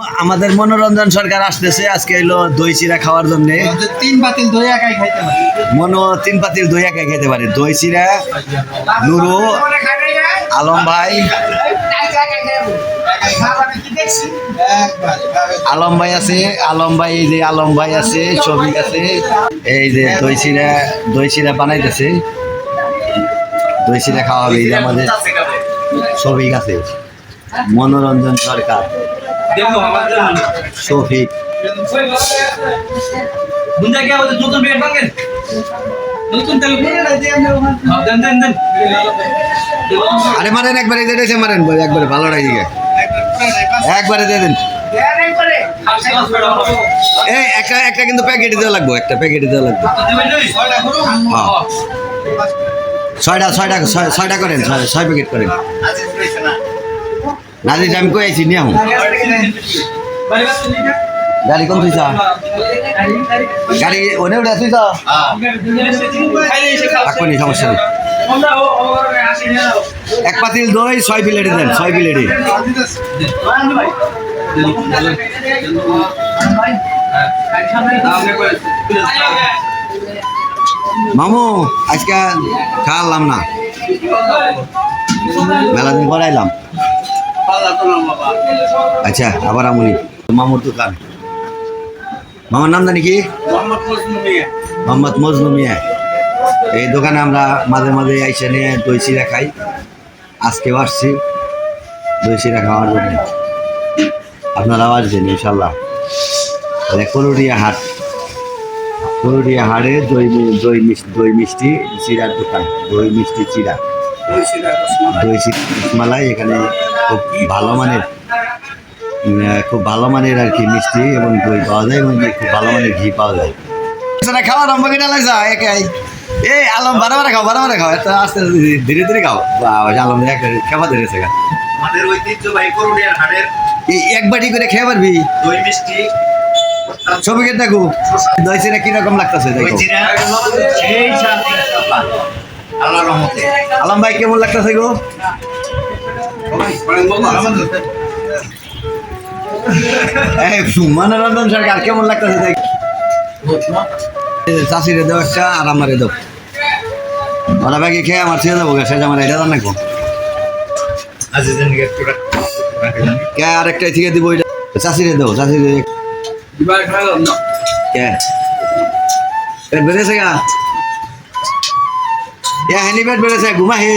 আমাদের মনোরঞ্জন সরকার আসতেছে আজকে এলো দই চিরা খাওয়ার জন্য। তিন বাতিল দই একাই খাইতে পারি। মনো তিন পাতির দই একাই খেতে পারে। দই চিরা নুরু আলম ভাই। আলম ভাই আছে আলম ভাই এই যে আলম ভাই আছে শফিক আছে। এই যে দই চিরা দই চিরা বানাইতেছে। দই চিরা খাওয়া হবে এই যে আমাদের ছবি আছে মনোরঞ্জন সরকার। শফিক। বুঝা কি আমাদের নতুন বিয়ে বাঙ্গেন নতুন তেল হ্যাঁ দেন দেন দেন। আরে মারেন একবারে মারেন বলে একবারে ভালো লাগে একবারে দিয়ে দেন। এই একটা একটা কিন্তু প্যাকেটে দেওয়া লাগবে একটা প্যাকেটে দেওয়া লাগবে। হ্যাঁ। ছয়টা ছয়টা ছয়- ছয়টা করেন ছয় ছয় প্যাকেট করেন। নাজির আমি কই আইছি, নিয়ে আহুন গাড়ি কোন তুইছা গাড়ি ওনে উঠে তুইছা রাখবনি সমস্যা নেই। এক পাতিল দই, ছয় প্লেটে দেন, ছয় প্লেটে। মামু, আজকে খাওয়ালাম না। মেলা দিন পরে আইলাম আচ্ছা আবার আমুনি। মামুর দোকান। মামার নাম জানি কি? মোহাম্মদ মজনু মিয়া। এই দোকানে আমরা মাঝে মাঝে আইসা নিয়ে দই চিরা খাই। আজকেও আসছি দই চিরা খাওয়ার জন্য। আপনারাও আসবেন ইনশাল্লাহ। করুড়িয়া হাট। করুড়িয়া হাটে দই দই মিষ্টি দই মিষ্টি চিরার দোকান। দই মিষ্টি চিরা। দই মালাই এখানে খুব ভালো মানের খুব ভালো মানের আর কি মিষ্টি এবং দই পাওয়া যায় এবং খুব ভালো মানের ঘি পাওয়া যায়। খাওয়া আরম্ভ করে লাগছে? একাই এই আলম বারে বারে খাও বারে বারে খাও। এত আস্তে আস্তে ধীরে ধীরে খাও। আলম এক খেপা ধরেছে গা। আমাদের ঐতিহ্যবাহী করুণিয়ার হাটের এক বাটি করে খেয়ে পারবি? দই মিষ্টি ছবিকে দেখো। দই চিরা কীরকম লাগতেছে দেখো। আল্লাহ রহমতে। আলম ভাই কেমন লাগতেছে গো? মনোরঞ্জন সরকার কেমন লাগতেছে দেখ। চাষিরে একটা আর ওরা ব্যাগে খেয়ে আমার ছেড়ে দেবো, সে আমার এটা জানা কে। থেকে দিব এটা চাষিরে দেও, চাষিরে কে? বেড়েছে গা? হেনি পেট বেড়েছে ঘুমা হে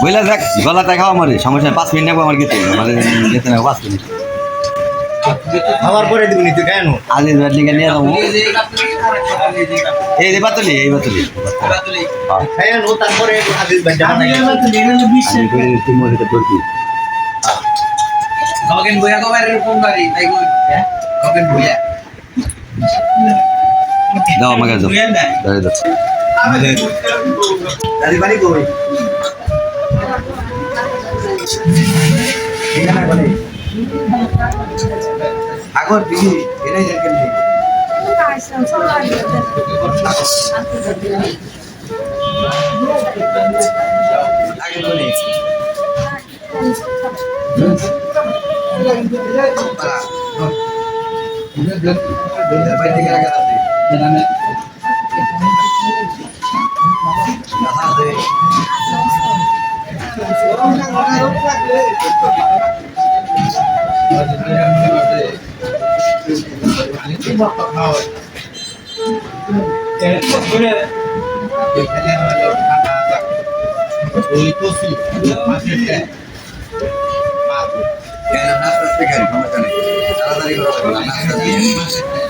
বুঝলা দেখ গলাটা খাওয়া মারি সমস্যা পাঁচ মিনিট নেব আমার গেতে আমার যেতে নেব পাঁচ মিনিট। খাবার পরে দিবনি তুই কেন? আজিজ ভাই নিয়ে যাব। এই যে বাতলি এই বাতলি। হ্যাঁ। তারপরে আজিজ ভাই বইয়া কবার ফোন তাই কই? বইয়া দাও আমাকে দাও। দাঁড়িয়ে দাও। দাদি বাড়ি কই এখানে বলে আগর দিদি এটাই দেখেন আগে বলে বাড়ি থেকে রাখা আছে রাখা আছে ওই কসি মাছের ট্যাগ কেন নাস্তা আসতে কেন সমস্যা নেই তাড়াতাড়ি করা লাগবে না নাস্তা